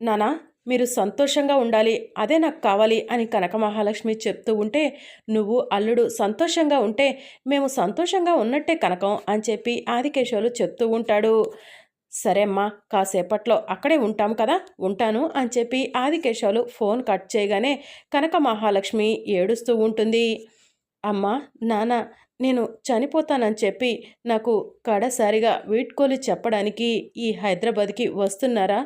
నానా మీరు సంతోషంగా ఉండాలి అదే నాకు కావాలి అని కనక మహాలక్ష్మి చెప్తూ ఉంటే నువ్వు అల్లుడు సంతోషంగా ఉంటే మేము సంతోషంగా ఉన్నట్టే కనకం అని చెప్పి ఆదికేశవులు చెప్తూ ఉంటాడు. సరే అమ్మా కాసేపట్లో అక్కడే ఉంటాం కదా ఉంటాను అని చెప్పి ఆదికేశవులు ఫోన్ కట్ చేయగానే కనక మహాలక్ష్మి ఏడుస్తూ ఉంటుంది. అమ్మా నాన్న నేను చనిపోతానని చెప్పి నాకు కడసారిగా వీడ్కోలు చెప్పడానికి ఈ హైదరాబాద్కి వస్తున్నారా?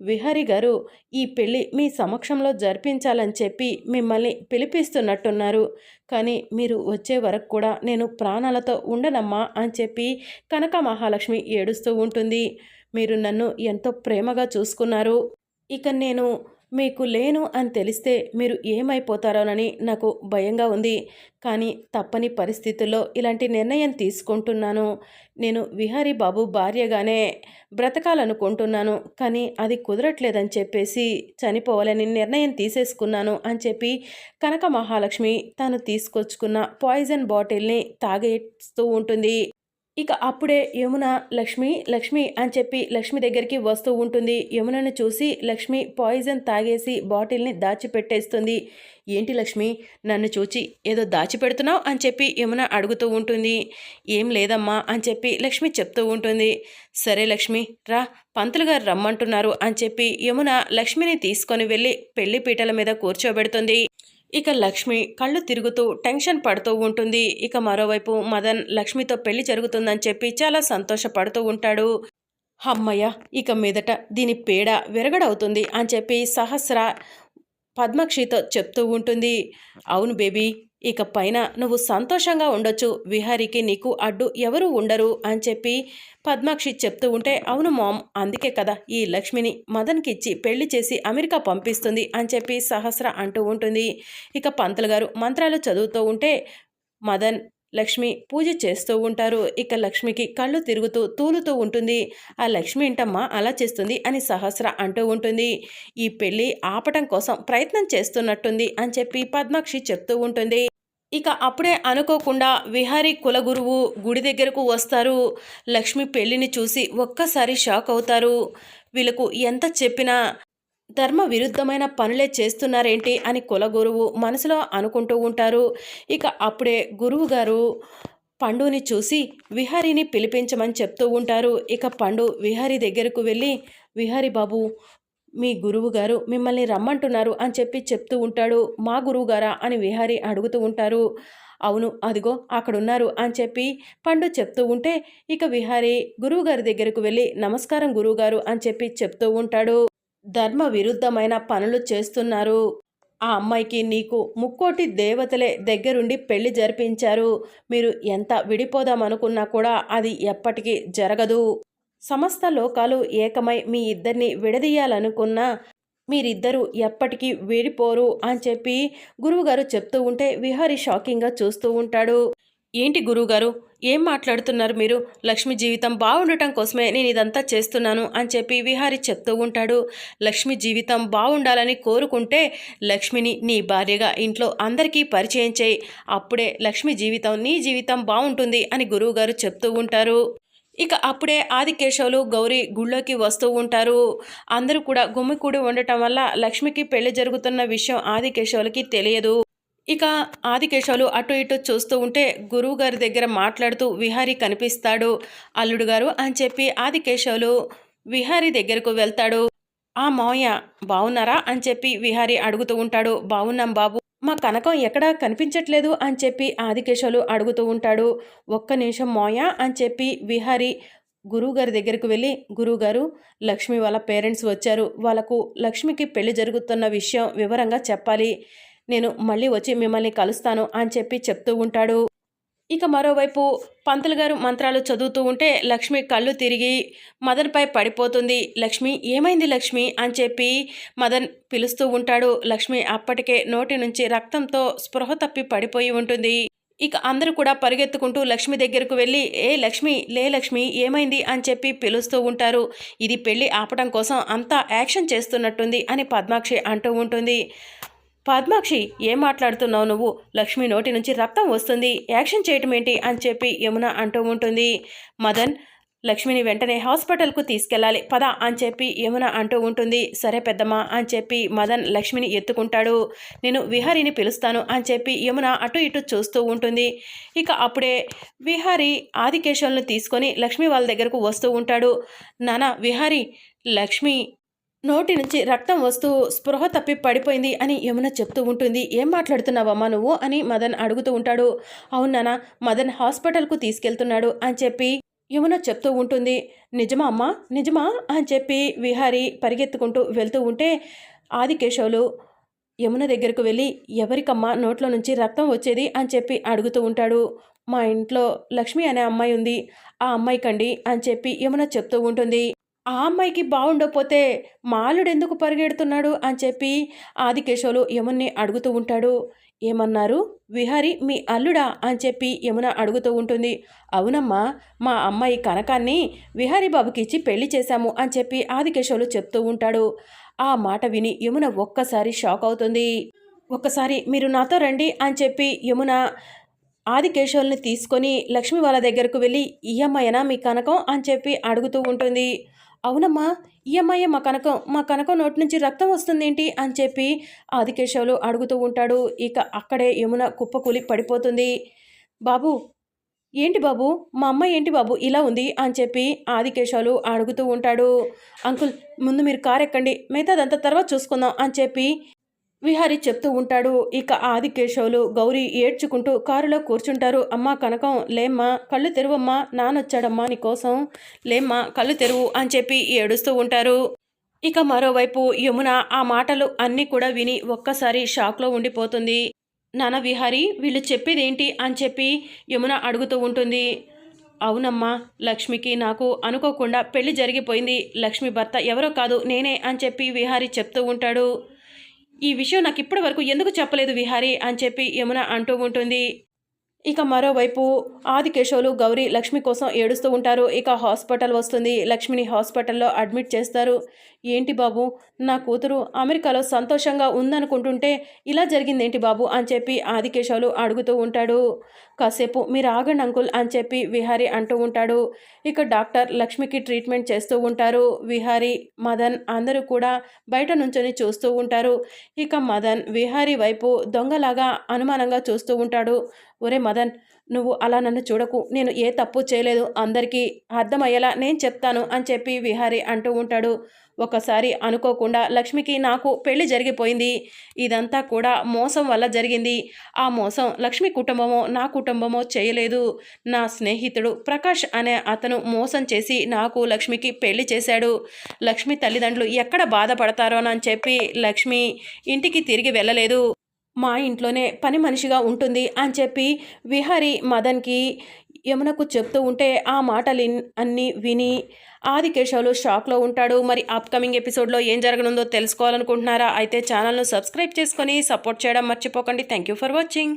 విహరి గారు ఈ పెళ్ళి మీ సమక్షంలో జరిపించాలని చెప్పి మిమ్మల్ని పిలిపిస్తున్నట్టున్నారు. కానీ మీరు వచ్చే వరకు కూడా నేను ప్రాణాలతో ఉండనమ్మా అని చెప్పి కనక మహాలక్ష్మి ఏడుస్తూ ఉంటుంది. మీరు నన్ను ఎంతో ప్రేమగా చూసుకున్నారు. ఇక నేను మీకు లేను అని తెలిస్తే మీరు ఏమైపోతారోనని నాకు భయంగా ఉంది. కానీ తప్పని పరిస్థితుల్లో ఇలాంటి నిర్ణయం తీసుకుంటున్నాను. నేను విహారీ బాబు భార్యగానే బ్రతకాలనుకుంటున్నాను. కానీ అది కుదరట్లేదని చెప్పేసి చనిపోవాలని నిర్ణయం తీసేసుకున్నాను అని చెప్పి కనక మహాలక్ష్మి తాను తీసుకొచ్చుకున్న పాయిజన్ బాటిల్ని తాగేస్తూ ఉంటుంది. ఇక అప్పుడే యమున లక్ష్మి లక్ష్మి అని చెప్పి లక్ష్మి దగ్గరికి వస్తూ ఉంటుంది. యమునను చూసి లక్ష్మి పాయిజన్ తాగేసి బాటిల్ని దాచిపెట్టేస్తుంది. ఏంటి లక్ష్మి నన్ను చూచి ఏదో దాచిపెడుతున్నావు అని చెప్పి యమున అడుగుతూ ఉంటుంది. ఏం లేదమ్మా అని చెప్పి లక్ష్మి చెప్తూ ఉంటుంది. సరే లక్ష్మి రా పంతులు గారు రమ్మంటున్నారు అని చెప్పి యమున లక్ష్మిని తీసుకొని వెళ్ళి పెళ్ళి పీటల మీద కూర్చోబెడుతుంది. ఇక లక్ష్మి కళ్ళు తిరుగుతూ టెన్షన్ పడుతూ ఉంటుంది. ఇక మరోవైపు మదన్ లక్ష్మితో పెళ్ళి జరుగుతుందని చెప్పి చాలా సంతోషపడుతూ ఉంటాడు. అమ్మయ్య ఇక మీదట దీని పేడ విరగడవుతుంది అని చెప్పి సహస్ర పద్మక్షితో చెప్తూ ఉంటుంది. అవును బేబీ ఇక పైన నువ్వు సంతోషంగా ఉండొచ్చు. విహారికి నీకు అడ్డు ఎవరు ఉండరు అని చెప్పి పద్మాక్షి చెప్తూ ఉంటే అవును మామ్ అందుకే కదా ఈ లక్ష్మిని మదన్కి ఇచ్చి పెళ్ళి చేసి అమెరికా పంపిస్తుంది అని చెప్పి సహస్ర అంటూ ఉంటుంది. ఇక పంతులు గారు మంత్రాలు చదువుతూ ఉంటే మదన్ లక్ష్మి పూజ చేస్తూ ఉంటారు. ఇక లక్ష్మికి కళ్ళు తిరుగుతూ తూలుతూ ఉంటుంది. ఆ లక్ష్మి ఏంటమ్మా అలా చేస్తుంది అని సహస్ర అంటూ ఉంటుంది. ఈ పెళ్ళి ఆపటం కోసం ప్రయత్నం చేస్తున్నట్టుంది అని చెప్పి పద్మాక్షి చెప్తూ ఉంటుంది. ఇక అప్పుడే అనుకోకుండా విహారీ కులగురువు గుడి దగ్గరకు వస్తారు. లక్ష్మి పెళ్ళిని చూసి ఒక్కసారి షాక్ అవుతారు. వీళ్ళకు ఎంత చెప్పినా ధర్మ విరుద్ధమైన పనులే చేస్తున్నారేంటి అని కులగురువు మనసులో అనుకుంటూ ఉంటారు. ఇక అప్పుడే గురువు గారు పండుని చూసి విహారీని పిలిపించమని చెప్తూ ఉంటారు. ఇక పండు విహారీ దగ్గరకు వెళ్ళి విహారీ బాబు మీ గురువు గారు మిమ్మల్ని రమ్మంటున్నారు అని చెప్పి చెప్తూ ఉంటాడు మా గురువు గారా అని విహారీ అడుగుతూ ఉంటారు. అవును అదిగో అక్కడున్నారు అని చెప్పి పండు చెప్తూ ఉంటే ఇక విహారీ గురువుగారి దగ్గరకు వెళ్ళి నమస్కారం గురువుగారు అని చెప్పి చెప్తూ ఉంటాడు. ధర్మ విరుద్ధమైన పనులు చేస్తున్నారు. ఆ అమ్మాయికి నీకు ముక్కోటి దేవతలే దగ్గరుండి పెళ్ళి జరిపించారు. మీరు ఎంత విడిపోదామనుకున్నా కూడా అది ఎప్పటికీ జరగదు. సమస్త లోకాలు ఏకమై మీ ఇద్దరిని విడదీయాలనుకున్నా మీరిద్దరూ ఎప్పటికీ విడిపోరు అని చెప్పి గురువుగారు చెప్తూ ఉంటే విహారి షాకింగ్గా చూస్తూ ఉంటాడు. ఏంటి గురువుగారు? ఏం మాట్లాడుతున్నారు మీరు? లక్ష్మి జీవితం బాగుండటం కోసమే నేను ఇదంతా చేస్తున్నాను అని చెప్పి విహారి చెప్తూ ఉంటాడు. లక్ష్మి జీవితం బాగుండాలని కోరుకుంటే లక్ష్మిని నీ భార్యగా ఇంట్లో అందరికీ పరిచయం చేయి. అప్పుడే లక్ష్మి జీవితం నీ జీవితం బాగుంటుంది అని గురువుగారు చెప్తూ ఉంటారు. ఇక అప్పుడే ఆదికేశవులు గౌరీ గుళ్ళోకి వస్తూ ఉంటారు. అందరూ కూడా గుమ్మికూడి ఉండటం వల్ల లక్ష్మికి పెళ్ళి జరుగుతున్న విషయం ఆదికేశవులకి తెలియదు. ఇక ఆదికేశవులు అటు ఇటు చూస్తూ ఉంటే గురువు గారి దగ్గర మాట్లాడుతూ విహారీ కనిపిస్తాడు. అల్లుడు గారు అని చెప్పి ఆదికేశవులు విహారీ దగ్గరకు వెళ్తాడు. ఆ మావయ్య బాగున్నారా అని చెప్పి విహారీ అడుగుతూ ఉంటాడు. బాగున్నాం బాబు. మా కనకం ఎక్కడా కనిపించట్లేదు అని చెప్పి ఆదికేశవులు అడుగుతూ ఉంటాడు. ఒక్క నిమిషం మోయ అని చెప్పి విహారీ గురువుగారి దగ్గరకు వెళ్ళి గురువుగారు లక్ష్మి వాళ్ళ పేరెంట్స్ వచ్చారు. వాళ్ళకు లక్ష్మికి పెళ్ళి జరుగుతున్న విషయం వివరంగా చెప్పాలి. నేను మళ్ళీ వచ్చి మిమ్మల్ని కలుస్తాను అని చెప్పి చెప్తూ ఉంటాడు. ఇక మరోవైపు పంతులు గారు మంత్రాలు చదువుతూ ఉంటే లక్ష్మి కళ్ళు తిరిగి మదన్పై పడిపోతుంది. లక్ష్మి ఏమైంది లక్ష్మి? అని చెప్పి మదన్ పిలుస్తూ ఉంటాడు. లక్ష్మి అప్పటికే నోటి నుంచి రక్తంతో స్పృహ తప్పి పడిపోయి ఉంటుంది. ఇక అందరూ కూడా పరిగెత్తుకుంటూ లక్ష్మి దగ్గరకు వెళ్ళి ఏ లక్ష్మి లే లక్ష్మి ఏమైంది? అని చెప్పి పిలుస్తూ ఉంటారు. ఇది పెళ్ళి ఆపడం కోసం అంతా యాక్షన్ చేస్తున్నట్టుంది అని పద్మాక్షి అంటూ ఉంటుంది. పద్మాక్షి ఏం మాట్లాడుతున్నావు నువ్వు? లక్ష్మి నోటి నుంచి రక్తం వస్తుంది. యాక్షన్ చేయటం ఏంటి? అని చెప్పి యమున అంటూ ఉంటుంది. మదన్ లక్ష్మిని వెంటనే హాస్పిటల్కు తీసుకెళ్ళాలి. పద అని చెప్పి యమున అంటూ ఉంటుంది. సరే పెద్దమ్మ అని చెప్పి మదన్ లక్ష్మిని ఎత్తుకుంటాడు. నేను విహారీని పిలుస్తాను అని చెప్పి యమున అటు ఇటు చూస్తూ ఉంటుంది. ఇక అప్పుడే విహారీ ఆదికేశవులను తీసుకొని లక్ష్మి వాళ్ళ దగ్గరకు వస్తూ ఉంటాడు. నానా విహారీ లక్ష్మి నోటి నుంచి రక్తం వస్తూ స్పృహ తప్పి పడిపోయింది అని యమున చెప్తూ ఉంటుంది. ఏం మాట్లాడుతున్నావమ్మా నువ్వు? అని మదన్ అడుగుతూ ఉంటాడు. అవునానా మదన్ హాస్పిటల్కు తీసుకెళ్తున్నాడు అని చెప్పి యమున చెప్తూ ఉంటుంది. నిజమా అమ్మా? నిజమా? అని చెప్పి విహారీ పరిగెత్తుకుంటూ వెళ్తూ ఉంటే ఆదికేశవులు యమున దగ్గరకు వెళ్ళి ఎవరికమ్మా నోట్లో నుంచి రక్తం వచ్చేది? అని చెప్పి అడుగుతూ ఉంటాడు. మా ఇంట్లో లక్ష్మి అనే అమ్మాయి ఉంది. ఆ అమ్మాయి కండి అని చెప్పి యమున చెప్తూ ఉంటుంది. ఆ అమ్మాయికి బాగుండకపోతే మాలుడెందుకు పరిగెడుతున్నాడు అని చెప్పి ఆదికేశవులు యమున్ని అడుగుతూ ఉంటాడు. ఏమన్నారు? విహారి మీ అల్లుడా అని చెప్పి యమున అడుగుతూ ఉంటుంది. అవునమ్మా మా అమ్మాయి కనకాన్ని విహారీ బాబుకి ఇచ్చి పెళ్ళి చేశాము అని చెప్పి ఆదికేశవులు చెప్తూ ఉంటాడు. ఆ మాట విని యమున ఒక్కసారి షాక్ అవుతుంది. ఒక్కసారి మీరు నాతో రండి అని చెప్పి యమున ఆదికేశవుల్ని తీసుకొని లక్ష్మి వాళ్ళ దగ్గరకు వెళ్ళి ఈ అమ్మాయినా మీ కనకం? అని చెప్పి అడుగుతూ ఉంటుంది. అవునమ్మా ఈ అమ్మాయి మా కనకం మా కనకం నోటి నుంచి రక్తం వస్తుందేంటి? అని చెప్పి ఆదికేశవులు అడుగుతూ ఉంటాడు. ఇక అక్కడే యమున కుప్పకూలి పడిపోతుంది. బాబు ఏంటి బాబు? మా అమ్మ ఏంటి బాబు? ఇలా ఉంది అని చెప్పి ఆదికేశాలు అడుగుతూ ఉంటాడు. అంకుల్ ముందు మీరు కారు ఎక్కండి మిగతాదంతా తర్వాత చూసుకుందాం అని చెప్పి విహారి చెప్తూ ఉంటాడు ఇక ఆది కేశవులు గౌరీ ఏడ్చుకుంటూ కారులో కూర్చుంటారు. అమ్మా కనకం లేమ్మా కళ్ళు తెరువమ్మా నానొచ్చాడమ్మా నీకోసం. లేమ్మా కళ్ళు తెరువు అని చెప్పి ఏడుస్తూ ఉంటారు. ఇక మరోవైపు యమున ఆ మాటలు అన్నీ కూడా విని ఒక్కసారి షాక్లో ఉండిపోతుంది. నాన్న విహారి వీళ్ళు చెప్పేది ఏంటి అని చెప్పి యమున అడుగుతూ ఉంటుంది. అవునమ్మా లక్ష్మికి నాకు అనుకోకుండా పెళ్ళి జరిగిపోయింది. లక్ష్మి భర్త ఎవరో కాదు నేనే అని చెప్పి విహారి చెప్తూ ఉంటాడు. ఈ విషయం నాకు ఇప్పటి వరకు ఎందుకు చెప్పలేదు విహారీ అని చెప్పి యమున అంటూ ఉంటుంది. ఇక మరోవైపు ఆదికేశవులు గౌరీ లక్ష్మి కోసం ఏడుస్తూ ఉంటారు. ఇక హాస్పిటల్ వస్తుంది. లక్ష్మిని హాస్పిటల్లో అడ్మిట్ చేస్తారు. ఏంటి బాబు నా కూతురు అమెరికాలో సంతోషంగా ఉందనుకుంటుంటే ఇలా జరిగిందేంటి బాబు అని చెప్పి ఆదికేశవులు అడుగుతూ ఉంటాడు. కాసేపు మీరు ఆగండి అంకుల్ అని చెప్పి విహారి అంటూ ఉంటాడు. ఇక డాక్టర్ లక్ష్మికి ట్రీట్మెంట్ చేస్తూ ఉంటారు. విహారీ మదన్ అందరూ కూడా బయట నుంచొని చూస్తూ ఉంటారు. ఇక మదన్ విహారీ వైపు దొంగలాగా అనుమానంగా చూస్తూ ఉంటాడు. ఒరే మదన్ నువ్వు అలా నన్ను చూడకు. నేను ఏ తప్పు చేయలేదు. అందరికీ అర్థమయ్యేలా నేను చెప్తాను అని చెప్పి విహారీ అంటూ ఉంటాడు. ఒకసారి అనుకోకుండా లక్ష్మికి నాకు పెళ్ళి జరిగిపోయింది. ఇదంతా కూడా మోసం వల్ల జరిగింది. ఆ మోసం లక్ష్మి కుటుంబమో నా కుటుంబమో చేయలేదు. నా స్నేహితుడు ప్రకాష్ అనే అతను మోసం చేసి నాకు లక్ష్మికి పెళ్ళి చేశాడు. లక్ష్మి తల్లిదండ్రులు ఎక్కడ బాధపడతారోనని చెప్పి లక్ష్మి ఇంటికి తిరిగి వెళ్ళలేదు. మా ఇంట్లోనే పని మనిషిగా ఉంటుంది అని చెప్పి విహారి మదన్కి యమునకు చెప్తూ ఉంటే ఆ మాటలు అన్నీ విని ఆదికేశవులు షాక్లో ఉంటాడు. మరి అప్కమింగ్ ఎపిసోడ్లో ఏం జరగనుందో తెలుసుకోవాలనుకుంటున్నారా? అయితే ఛానల్ను సబ్స్క్రైబ్ చేసుకొని సపోర్ట్ చేయడం మర్చిపోకండి. Thank you for watching